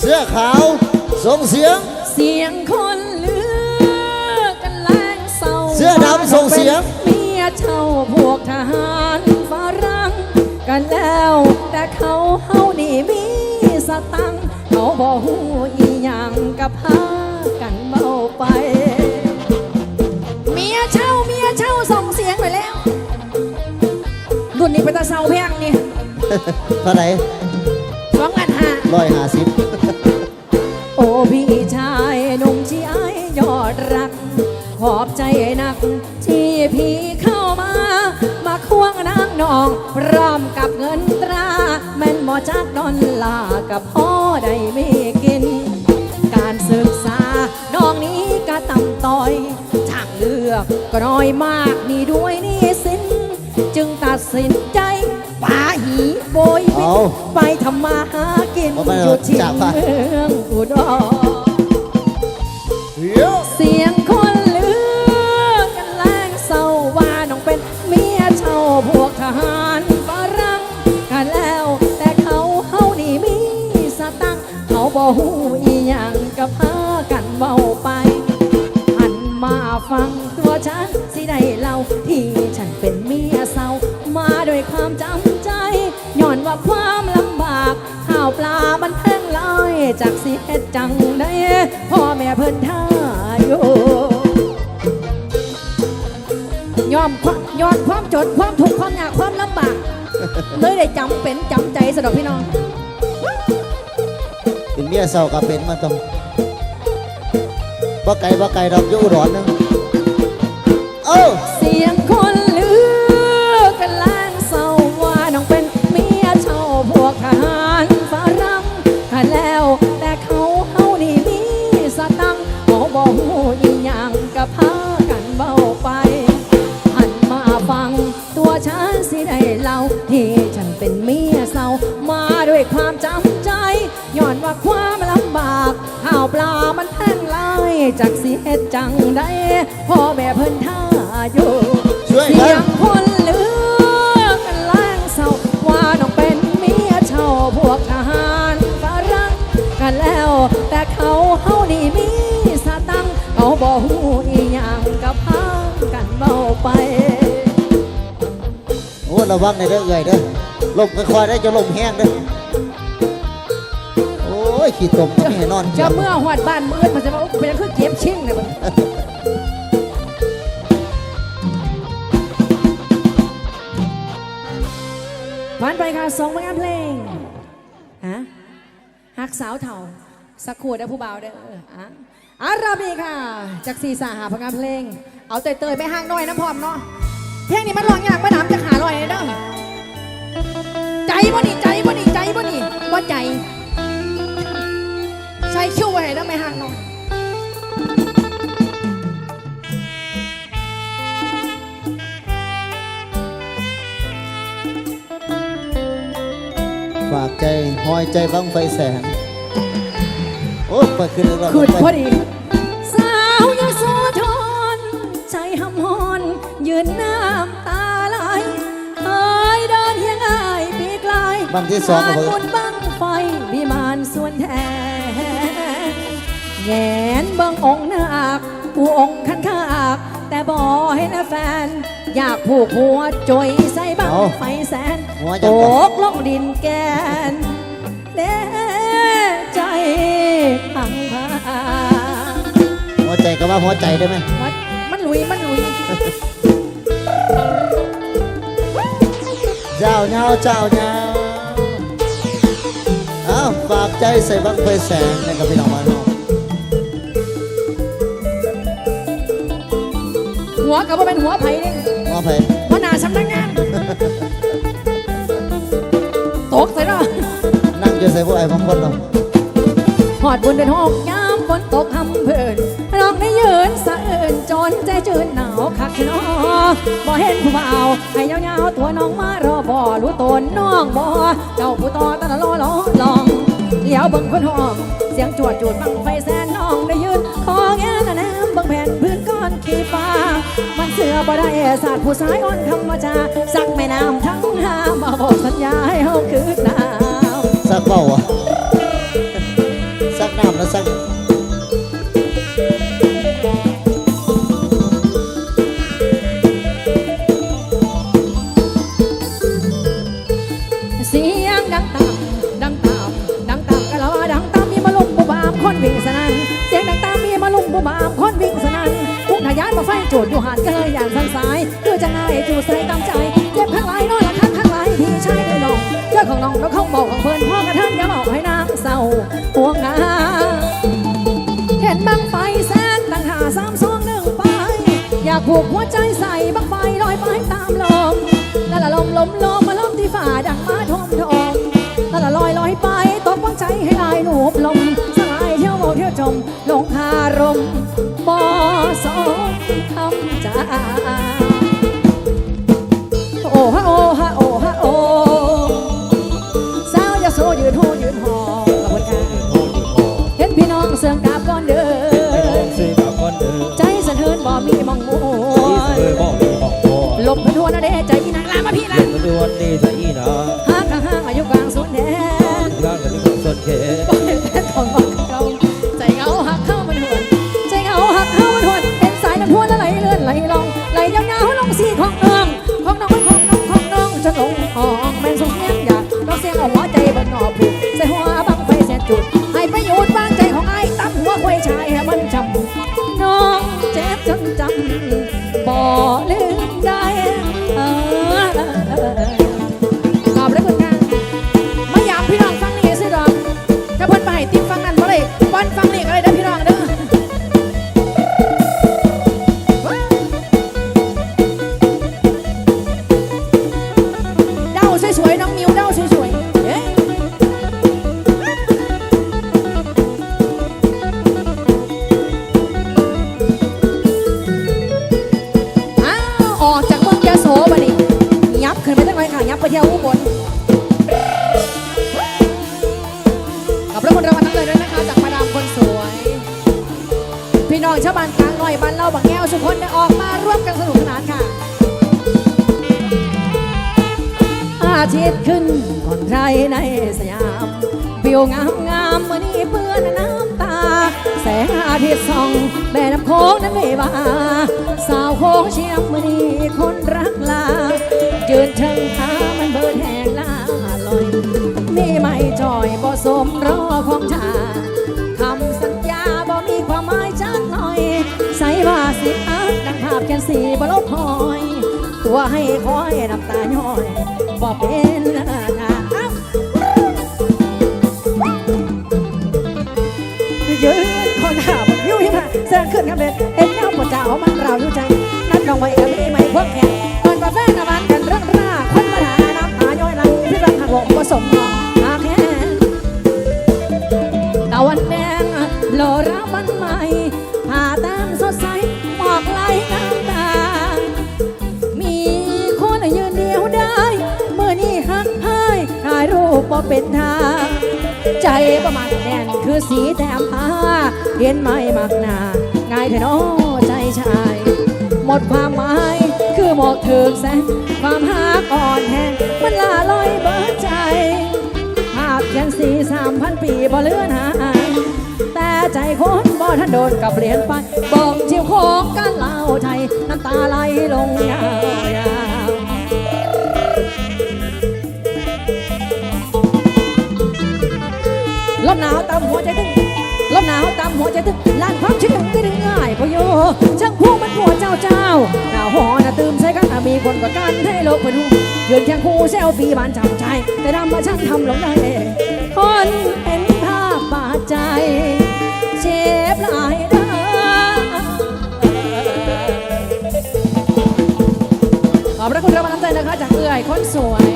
เสื้อขาวส่งเสียง เสียงคนลือกันแรงเศร้าเสื้อดำส่งเสียง เมียเช่าพวกทหารฝรั่งกันแล้ว แต่เขาเฮานี่มีสตังค์เขาบอกหูอีหยังกับพากันเบาไป เมียเช่าเมียเช่าส่งเสียงไปแล้วรุ่นนี้เป็นตาเศร้าแพงนี่เท่าไหร่สองอันห้าร้อยห้าสิบ ดรัก ขอบใจนัก ที่พี่เข้ามา มาควงนางนองพร้อมกับเงินตรา แม่นหมอจากดอนลาร์กับพ่อได้ไม่กิน การศึกษาน้องนี้ก็ต่ำต้อยทางเลือกก็น้อยมากนี่ด้วยหนี่สิน จึงตัดสินใจป่าหีโบยบินเอาไปทำมาหากินเอาไปอยู่ที่จากไป เมืองอุดร เดี๋ยว เสียงคนเลือกันแรงเศร้าว่าน้องเป็นเมียช่าพวกทหารฝรั่งกันแล้ว แต่เขาเฮานี่มีสตังค์เขาบอกหูอีหยังกับพากันเบาไปหันมาฟังตัวฉันสิได้เล่าที่ฉันเป็นเมียเศร้ามาด้วยความจำใจย้อนว่าความลำบากข้าวปลามันแพงห ลายจากสิเฮ็ดจังได้พ่อแม่เพิ่นท่าอยู่ยอมความยอดความจดความทุกข์ความยากความลำบากเลยได้จำเป็นจำใจสะดอกพี่น้อง เป็นเมียเศร้ากับเป็นมาต้องบ่ไก่บ่ไก่ดอกอยู่อุดรนึงเอ้าเสียงคน ที่ฉันเป็นเมียเศร้ามาด้วยความจำใจย้อนว่าความลำบากข้าวปลามันแพงหลายจากสิเฮ็ดจังได้พ่อแม่เพิ่นท่าอยู่ช่วยเสีกัยนงคน ระวังในเด้อเอ่ยเด้อลมค่อยๆได้จะลมแห้งเด้อโอ้ยขี้ตมก็ไม่ให้นอนจะเมื่อหอดบ้านมืดมันจะมาเป็นคือเก็บชิงเลยมันผ่านไปค่ะสองผลงานเพลงฮะฮักสาวเถ่าสักขวดได้ผู้บ่าวได้อเอออะอาราบีค่ะ จากสีสาหาผลงานเพลง เอาเตยๆไปห้างน้อยนะพร้อมเนาะ เพลงนี้มันร้องยากมาดามจะขาลอยเลยเด้อใจบ่นี่ใจบ่นี่ใจบ่นี่บ่ใจ ใส่คิ้วไว้ได้ไหมห่างหน่อยฝากใจหอยใจบังไฟแสง โอ้เปิดขึ้นแล้วขึ้นไปพอดี บังที่สองบงนบังไฟวิมานส่วนแทนแงนเบิงองค์นาคผู้องค์ขันขากแต่บ่ให้นะแฟน อยากผูกหัวจอยใส่บังไฟแสนหัวตจังก่อน กลงดินแกนเด้ใจพังพาหัวใจก็ว่าหัวใจได้ไหมมันมันลุยมันลุยเจ้าเงาเจ้าเงา ฝากใจใส่บังไฟแสงนะครับพี่น้องมาน้องหัวกับว่าเป็นหัวไผ่เด้หัวไผ่หัวหน้าสำนักงาน ตกใส่เนาะนั่งอยู่ใส่พวกไอ้บางคนเนาะหอดบนเดินหอกยามฝนตกทำเพิ่นลองได้ยืนสะเอินจนใจจืนหนาวคักเนาะบ่เห็นผู้บ่าวให้ยาวๆตัวน้องมารอบ่รู้ตนน้องบ่เจ้าผู้ต่อตะละล้อล้อลอง เดี๋ยวบังคนห้อง เสียงจวดจูดบังไฟแสนน้องได้ยืนคอแง่นนมบังแผ่นพื้นก้อนขี้ฟ้า มันเสือบ่ได้ศาสตร์ผู้สายอ่อนธรรมชาสักแม่น้ำทั้งห้ามาบอกสัญญาให้ห้าคืนน้ำสักเบาสักน้ำแล้วสักเสียงดังตาำมีมาลุมบุบามคนวิ่งสนั่นพุ่งทะยานมาไฟจูดอยู่หาดก็เลยอย่างสันสายคือจะง่ายจูใส่ตามใจ เจ็บข้างหลน้อยละข้างข้างหลายพี่ชายเลยน้องเจ้าของน้องแล้วเขาบอกของเพิ่นพ่อกระทำอย่าบอกให้นางเศร้าห่วงงาเห็นบังไฟแสนตั้งหาสามสองหนึ่งไป อยากผูกหัวใจใส่บังไฟลอยไปตามลมละละลมลมลมมาลมที่ฝ่าดังมาทมทมละละลอยลอยไปตกวังใจให้ลายหนูบลมสลายเที่ยวโมเที่ยวจมารมณ์บ่สมคำจาโอ้ฮะโอ้ฮะโอ้ฮะโอ้สาวยาโสยืนโหยืนหอกระบวนการห้องอยู่หอเห็นพี่น้องเสื่องกราบก่อนเด้ไปน้อนเดิมใจสะเทือนบ่มีมองมัวเสมอบพอหลบพทวนนะเด้ใจอีนางลามาพี่เด็ละกมาดวนดีใส่อีนะหากะห้าง พี่น้องชาวบ้านกลางหน่อยบ้านเราบางแก้วสุขคนได้ออกมาร่วมกันสนุกสนานค่ะ อาทิตย์ขึ้นก่อนใครในสยามวิวงามงามเมื่อนี้เปื้อนน้ำตา แสงอาทิตย์ส่องแม่น้ำโค้งนั้นไม่บาสาวโค้งเชียงเมื่อนี้คนรักลายืนเชิงทามันเบิดแหงลาลอยมีไม่จอยบ่สมรอของชาคำ สีบ่ลบหอย ตัวให้คอยน้ำตาย้อยบ่เป็นหน้าอ้าวยืนคนหาบยิ้วหิมะแสงขึ้นกับเด็ดเอ็นเงาปวดเจ้ามันเราอยู่ใจ นัดลองไว้กับมีไม่พวกแข่งก่อนกาแฟน้ำมันกันเรื่องราคนมาหาน้ำตาย้อยไหลที่รักหักหลงผสมหอมหาแค่ตะวันแดงโลรา เป็นทาง ใจประมาณแน่นคือสีแต้มผ้าเห็นไหมมักหนาง่ายเถอะน้อใจชาย หมดความหมายคือหมดถึงแสงความหาก่อนแห้งมันลาลอยเบิดใจ ภาพเขียนสีสามพันปีบ่เลือนหายแต่ใจคนบ่ทันโดนกับเปลี่ยนไปบอกชิวของการเล่าไทยน้ำตาไหลลงยา หัวใจตึงลานความคิดถึงก็ดึงง่ายพโยช่างพวกมันหัวเจ้าเจ้าหนาวหอน่ะตื่มใส่กันมีคนกดกันให้โลกเป็นหูยืนเคียงคู่เซลฟี่บานจำใจ แต่ดำมาช่างทำลงได้ คนเห็นภาพบาดใจ เจ็บหลายเด้อขอบพระคุณรางวัลน้ำใจนะคะจากเอื่อยคนสวย